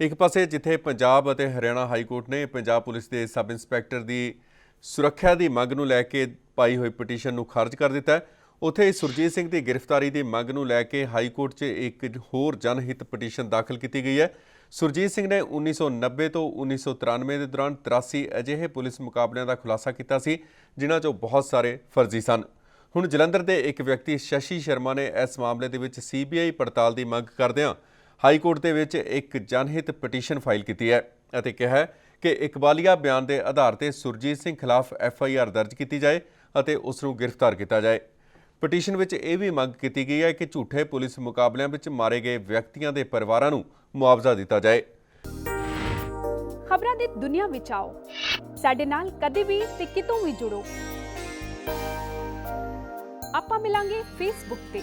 ਇੱਕ ਪਾਸੇ ਜਿੱਥੇ ਪੰਜਾਬ ਅਤੇ ਹਰਿਆਣਾ ਹਾਈ ਕੋਰਟ ਨੇ ਪੰਜਾਬ ਪੁਲਿਸ ਦੇ ਸਬ ਇੰਸਪੈਕਟਰ ਦੀ ਸੁਰੱਖਿਆ ਦੀ ਮੰਗ ਨੂੰ ਲੈ ਕੇ ਪਾਈ ਹੋਈ ਪਟੀਸ਼ਨ ਨੂੰ ਖਾਰਜ ਕਰ ਦਿੱਤਾ ਹੈ। ਉੱਥੇ ਸੁਰਜੀਤ ਸਿੰਘ ਦੀ ਗ੍ਰਿਫਤਾਰੀ ਦੀ ਮੰਗ ਨੂੰ ਲੈ ਕੇ ਹਾਈ ਕੋਰਟ 'ਚ ਇੱਕ ਹੋਰ ਜਨਹਿਤ ਪਟੀਸ਼ਨ ਦਾਖਲ ਕੀਤੀ ਗਈ ਹੈ। ਸੁਰਜੀਤ ਸਿੰਘ ਨੇ 1990 ਤੋਂ 1993 ਦੇ ਦੌਰਾਨ 83 ਅਜਿਹੇ ਪੁਲਿਸ ਮੁਕਾਬਲਿਆਂ ਦਾ ਖੁਲਾਸਾ ਕੀਤਾ ਸੀ, ਜਿਨ੍ਹਾਂ 'ਚੋਂ ਬਹੁਤ ਸਾਰੇ ਫਰਜ਼ੀ ਸਨ। ਹੁਣ ਜਲੰਧਰ ਦੇ ਇੱਕ ਵਿਅਕਤੀ ਸ਼ਸ਼ੀ ਸ਼ਰਮਾ ਨੇ ਇਸ ਮਾਮਲੇ ਦੇ ਵਿੱਚ ਸੀਬੀਆਈ ਪੜਤਾਲ ਦੀ ਮੰਗ ਕਰਦਿਆਂ ਹਾਈ ਕੋਰਟ ਦੇ ਵਿੱਚ ਇੱਕ ਜਨਹਿਤ ਪਟੀਸ਼ਨ ਫਾਈਲ ਕੀਤੀ ਹੈ ਅਤੇ ਕਿਹਾ ਹੈ ਕਿ ਇਕਬਾਲੀਆ ਬਿਆਨ ਦੇ ਆਧਾਰ ਤੇ ਸੁਰਜੀਤ ਸਿੰਘ ਖਿਲਾਫ ਐਫ ਆਈ ਆਰ ਦਰਜ ਕੀਤੀ ਜਾਏ ਅਤੇ ਉਸ ਨੂੰ ਗ੍ਰਿਫਤਾਰ ਕੀਤਾ ਜਾਏ। ਪਟੀਸ਼ਨ ਵਿੱਚ ਇਹ ਵੀ ਮੰਗ ਕੀਤੀ ਗਈ ਹੈ ਕਿ ਝੂਠੇ ਪੁਲਿਸ ਮੁਕਾਬਲਿਆਂ ਵਿੱਚ ਮਾਰੇ ਗਏ ਵਿਅਕਤੀਆਂ ਦੇ ਪਰਿਵਾਰਾਂ ਨੂੰ ਮੁਆਵਜ਼ਾ ਦਿੱਤਾ ਜਾਏ। ਖਬਰਾਂ ਦੀ ਦੁਨੀਆ ਵਿੱਚ ਆਓ। ਸਾਡੇ ਨਾਲ ਕਦੇ ਵੀ ਤੇ ਕਿਤੋਂ ਵੀ ਜੁੜੋ। ਆਪਾਂ ਮਿਲਾਂਗੇ ਫੇਸਬੁੱਕ ਤੇ।